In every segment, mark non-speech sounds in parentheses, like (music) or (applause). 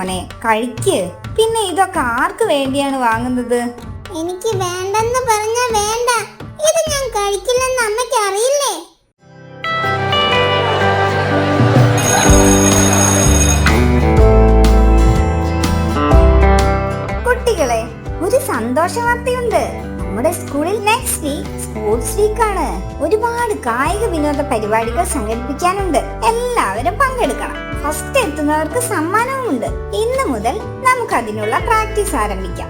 മോനെ കഴിക്ക്. പിന്നെ ഇതൊക്കെ ആർക്ക് വേണ്ടിയാണ് വാങ്ങുന്നത്? എനിക്ക് വേണ്ടെന്ന് പറഞ്ഞാ വേണ്ട. ഇത് ഞാൻ കഴിക്കില്ലെന്ന് അമ്മയ്ക്ക് അറിയില്ലേ? കുട്ടികളെ ഒരു സന്തോഷ വാർത്തയുണ്ട്. നമ്മുടെ സ്കൂളിൽ നെക്സ്റ്റ് വീക്ക് സ്പോർട്സ് വീക്ക് ആണ്. ഒരുപാട് കായിക വിനോദ പരിപാടികൾ സംഘടിപ്പിക്കാനുണ്ട്. എല്ലാവരും പങ്കെടുക്കണം. ഫസ്റ്റ് എത്തുന്നവർക്ക് സമ്മാനവുമുണ്ട്. ഇന്ന് മുതൽ നമുക്ക് അതിനുള്ള പ്രാക്ടീസ് ആരംഭിക്കാം.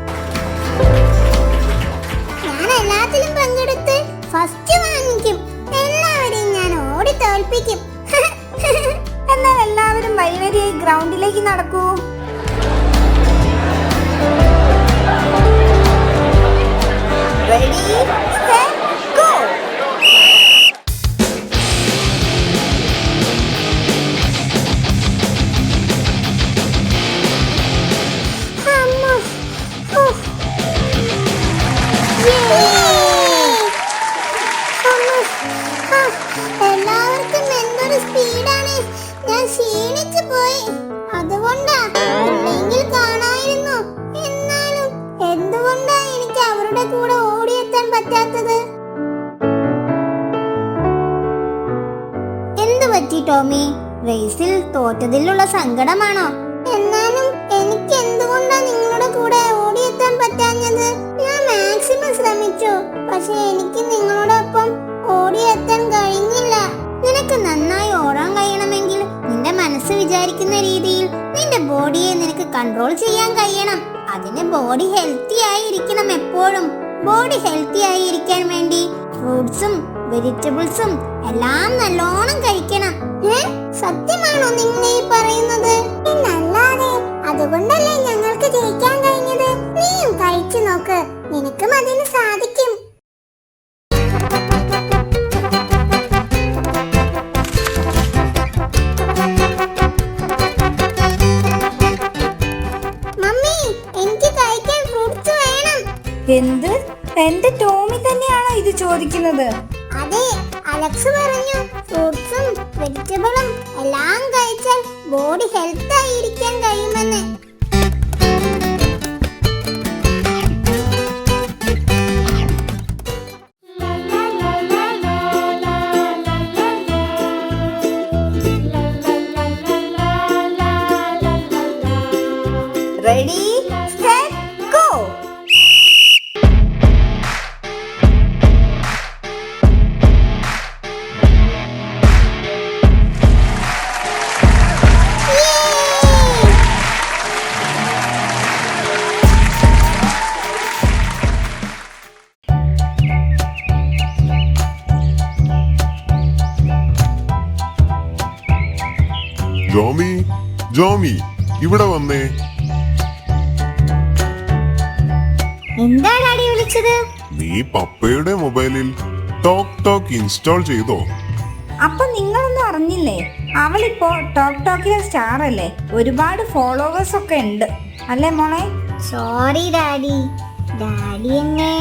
ഞാൻ എല്ലാത്തിലും പങ്കെടുത്ത് ഫസ്റ്റ് വാങ്ങിക്കും. എല്ലാവരെയും ഞാൻ ഓടി തോൽപ്പിക്കും. (laughs) എന്നാൽ എല്ലാവരും വഴിവരിയായി ഗ്രൗണ്ടിലേക്ക് നടക്കൂ. Ready, എല്ലാവർക്കും എന്തൊരു സ്പീഡാണ്. ഞാൻ ക്ഷീണിച്ചു പോയി. അതുകൊണ്ടാ അല്ലെങ്കിൽ കാണായിരുന്നു. എന്നാലും എന്തുകൊണ്ടാ എനിക്ക് അവരുടെ കൂടെ ഓടിയെത്താൻ പറ്റാത്തത്? എന്തു പറ്റി ടോമി? റേസിൽ തോറ്റതിലുള്ള സങ്കടമാണോ? എന്നാലും എനിക്ക് എന്തുകൊണ്ടാ നിങ്ങളുടെ കൂടെ ഓടിയെത്താൻ പറ്റാഞ്ഞത്? ഞാൻ മാക്സിമം ശ്രമിച്ചു. പക്ഷെ എനിക്ക് നിങ്ങളോടൊപ്പം ഓടിയെത്താൻ കഴിഞ്ഞില്ല. നിനക്ക് നന്നായി ഓടാൻ കഴിയണമെങ്കിൽ നിന്റെ മനസ്സ് വിചാരിക്കുന്ന രീതിയിൽ നിന്റെ ബോഡിയെ നിനക്ക് കൺട്രോൾ ചെയ്യാൻ കഴിയണം. അതിന് ബോഡി ഹെൽത്തി ആയിരിക്കണം എപ്പോഴും. ബോഡി ഹെൽത്തി ആയിരിക്കാൻ വേണ്ടി ഫ്രൂട്ട്സും വെജിറ്റബിൾസും എല്ലാം നല്ലോണം കഴിക്കണം. സത്യമാണോ നിങ്ങൾ ഈ പറയുന്നത്? നല്ലാതെ അതുകൊണ്ടല്ലേ ഞങ്ങൾക്ക് ജയിക്കാൻ കഴിഞ്ഞത്? നീയും കഴിച്ചു നോക്ക്. നിനക്കും അതിന് സാധിക്കും. എന്ത്? എന്റെ ടോമി തന്നെയാണോ ഇത് ചോദിക്കുന്നത്? അതെ അലക്സ് പറഞ്ഞു ഫ്രൂട്ട്സും വെജിറ്റബിളും എല്ലാം കഴിച്ചാൽ ബോഡി ഹെൽത്ത് ആയിരിക്കാൻ കഴിയുമെന്ന്. ജോമി ജോമി ഇവിടെ വന്നേ. എന്താ ഡാഡി വിളിച്ചത്? നീ പപ്പയുടെ മൊബൈലിൽ ടോക്ക് ടോക്ക് ഇൻസ്റ്റാൾ ചെയ്തോ? അപ്പൊ നിങ്ങളൊന്നും അറിഞ്ഞില്ലേ? അവളിപ്പോ ടോക്ക് ടോക്കിലെ സ്റ്റാർ അല്ലേ ഒരുപാട് ഫോളോവേഴ്സ് ഒക്കെ ഉണ്ട്. അല്ലേ മോളെ? Sorry daddy. ഡാഡി എന്നെ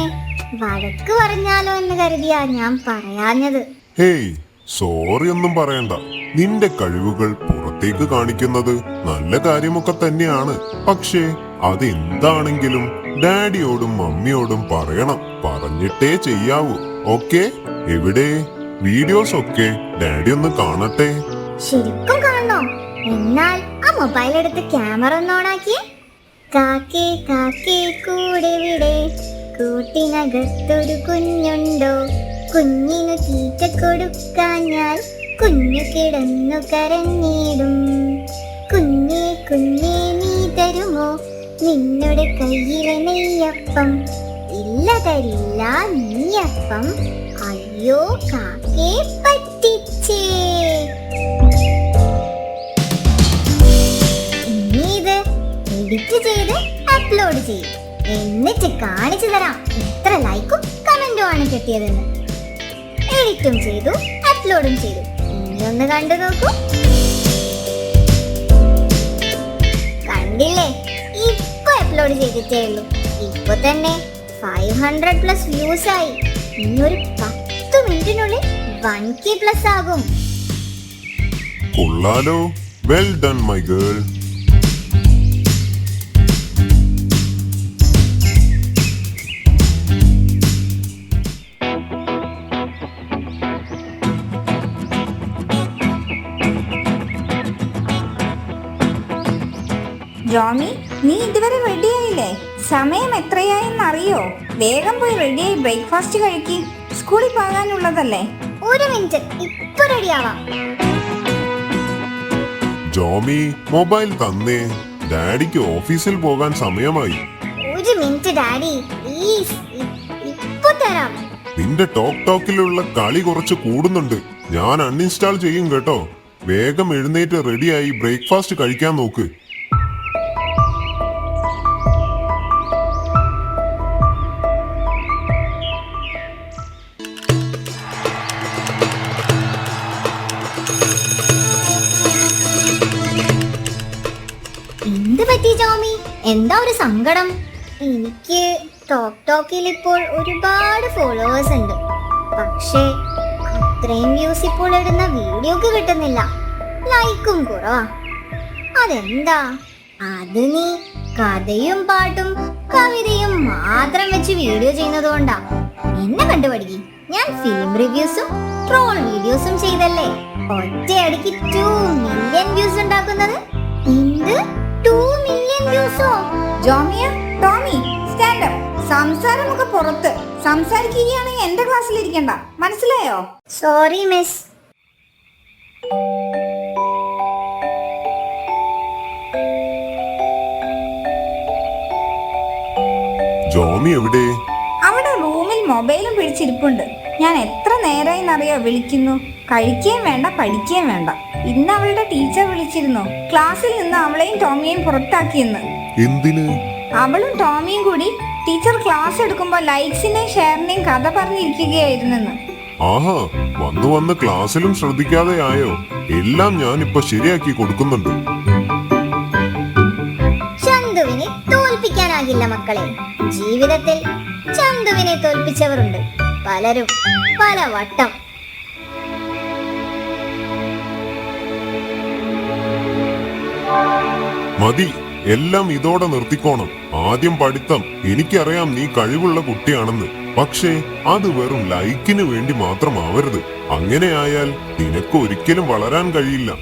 വഴക്ക് പറഞ്ഞാലോ എന്ന് കരുതിയാ ഞാൻ പറയാഞ്ഞത്. ഹേയ് സോറി ഒന്നും പറയണ്ട. നിന്റെ കഴിവുകൾ പുറത്തേക്ക് കാണിക്കുന്നത് നല്ല കാര്യമൊക്കെ തന്നെയാണ്. പക്ഷേ അതെന്താണെങ്കിലും ഡാഡിയോടും മമ്മിയോടും പറയണം. പറഞ്ഞിട്ടേ ചെയ്യാവൂ. ഓക്കെ? എവിടെ? വീഡിയോസ് ഒക്കെ ഡാഡി ഒന്ന് കാണട്ടെ. ശരിക്കും കാണണോ? എന്നാൽ ആ മൊബൈൽ എടുത്ത് ക്യാമറ ഒന്ന് ഓണാക്കിയേ കാക്കേ കാക്കേ കൂടെ വിടെ. കൂട്ടിനകത്തൊരു കുഞ്ഞുണ്ടോ? കുഞ്ഞിനു തീറ്റ കൊടുക്കാഞ്ഞാൽ കുഞ്ഞു കിടന്നു കരഞ്ഞിടും. കുഞ്ഞേ കുഞ്ഞേ നീ തരുമോ? നിന്നുടെ കയ്യിലെ നെയ്യപ്പം. ഇല്ല തരില്ല നീയപ്പം അയ്യോ കാക്കേ പറ്റിച്ചേ. എഡിറ്റ് ചെയ്ത് അപ്ലോഡ് ചെയ്യും. എന്നിട്ട് കാണിച്ചു തരാം എത്ര ലൈക്കും കമന്റും ആണ് കിട്ടിയതെന്ന്. എഡിറ്റും ചെയ്തു അപ്ലോഡും ചെയ്തു. ഇനി ഒന്ന് കണ്ടു നോക്കൂ. കണ്ടില്ലേ? ഇപ്പൊ അപ്ലോഡ് ചെയ്തിട്ടേ ഉള്ളൂ. ഇപ്പൊ തന്നെ ഫൈവ് ഹൺഡ്രഡ് പ്ലസ് വ്യൂസ് ആയി. ഇനി ഒരു പത്ത് മിനിറ്റിനുള്ളിൽ വൺ കെ പ്ലസ് ആകും. കൊള്ളാലോ. Well done my girl Jomi നീ ഇതുവരെ റെഡിയായില്ലേ സമയം എത്രയായെന്ന് അറിയോ? വേഗം പോയി റെഡിയായി ബ്രേക്ക്ഫാസ്റ്റ് കഴിക്കി. സ്കൂളിൽ പോകാനുള്ളതല്ലേ? ഒരു മിനിറ്റ് ഇപ്പൊ റെഡിയാവാം ജോമി മൊബൈൽ തന്നേ. ഡാഡിക്ക് ഓഫീസിൽ പോകാൻ സമയമായി. ഒരു മിനിറ്റ് ഡാഡി. പ്ലീസ് ഇപ്പൊ തരാം. നിന്റെ ടോക്ക് ടോക്കിലുള്ള കളി കുറച്ച് കൂടുന്നുണ്ട്. ഞാൻ അൺഇൻസ്റ്റാൾ ചെയ്യും കേട്ടോ. വേഗം എഴുന്നേറ്റ് റെഡിയായി ബ്രേക്ക്ഫാസ്റ്റ് കഴിക്കാൻ നോക്ക്. പറ്റി ജോമി? എന്താ ഒരു സങ്കടം? എനിക്ക് ടോക്ക് ടോക്കിൽ ഇപ്പോൾ ഒരുപാട് ഫോളോവേഴ്സ് ഉണ്ട്. പക്ഷേ അത്രയും വ്യൂസ് ഇപ്പോൾ ഇടുന്ന വീഡിയോക്ക് കിട്ടുന്നില്ല. ലൈക്കും കുറവാ. അതെന്താ? അത് നീ കഥയും പാട്ടും കവിതയും മാത്രം വെച്ച് വീഡിയോ ചെയ്യുന്നത് കൊണ്ടാ. എന്നെ കണ്ടുപഠിക്കി. ഞാൻ ഫിലിം റിവ്യൂസും ട്രോൾ വീഡിയോസും ചെയ്തല്ലേ? ഒറ്റയടിക്ക് ടു മില്യൺ വ്യൂസ് ഉണ്ടാക്കുന്നത്? എന്ത്? ടു മില്യൺ വ്യൂസോ ജോമിയ ടോമി സ്റ്റാൻഡ് അപ്പ് സംസാരമൊക്കെ പുറത്ത്. സംസാരിക്കുകയാണെങ്കിൽ എന്റെ ക്ലാസ്സിൽ ഇരിക്കണ്ട. മനസ്സിലായോ? സോറി മിസ് ജോമി എവിടെ? അവിടെ റൂമിൽ മൊബൈലും പിടിച്ചിരിപ്പുണ്ട്. ഞാൻ എത്ര നേരമായി എന്നറിയോ വിളിക്കുന്നു. കഴിക്കുകയും വേണ്ട പഠിക്കുകയും വേണ്ട. ഇന്ന് അവളുടെ ടീച്ചർ വിളിച്ചിരുന്നു. ക്ലാസ്സിൽ നിന്ന് അവളെയും ടോമിയെയും പുറത്താക്കിയെന്ന്. എന്തിന്? അവളും ടോമിയും കൂടി ടീച്ചർ ക്ലാസ് എടുക്കുമ്പോൾ ലൈക്സിന്റെയും ഷെയറിന്റെയും കഥ പറഞ്ഞിരിക്കുകയായിരുന്നെന്ന്. ആഹാ വന്നു വന്ന് ക്ലാസ്സിലും ശ്രദ്ധിക്കാതെ ആയോ? എല്ലാം ഞാൻ ഇപ്പൊ ശരിയാക്കി കൊടുക്കുന്നുണ്ട്. ചന്തുവിനെ തോൽപ്പിക്കാനാകില്ല മക്കളെ. ജീവിതത്തിൽ ചന്തുവിനെ തോൽപ്പിച്ചവരുണ്ട്. പലരും പല വട്ടം മതി എല്ലാം ഇതോടെ നിർത്തിക്കോണം. ആദ്യം പഠിത്തം. എനിക്കറിയാം നീ കഴിവുള്ള കുട്ടിയാണെന്ന്. പക്ഷേ അത് വെറും ലൈക്കിന് വേണ്ടി മാത്രമാവരുത്. അങ്ങനെയായാൽ നിനക്ക് ഒരിക്കലും വളരാൻ കഴിയില്ല.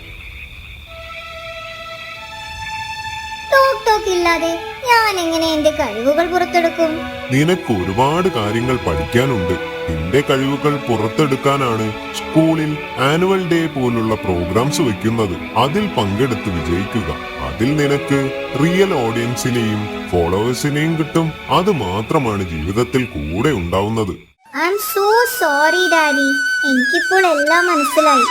ഞാൻ എങ്ങനെ എന്റെ കഴിവുകൾ പുറത്തെടുക്കും? നിനക്ക് ഒരുപാട് കാര്യങ്ങൾ പഠിക്കാനുണ്ട്. നിന്റെ കഴിവുകൾ പുറത്തെടുക്കാനാണ് സ്കൂളിൽ ആനുവൽ ഡേ പോലുള്ള പ്രോഗ്രാംസ് വെക്കുന്നത് അതിൽ പങ്കെടുത്ത് വിജയിക്കുക. അതിൽ നിനക്ക് റിയൽ ഓഡിയൻസിനെയും ഫോളോവേഴ്സിനെയും കിട്ടും. അത് മാത്രമാണ് ജീവിതത്തിൽ കൂടെ ഉണ്ടാവുന്നത്. I am so sorry daddy എനിക്കിപ്പോൾ എല്ലാം മനസ്സിലായി.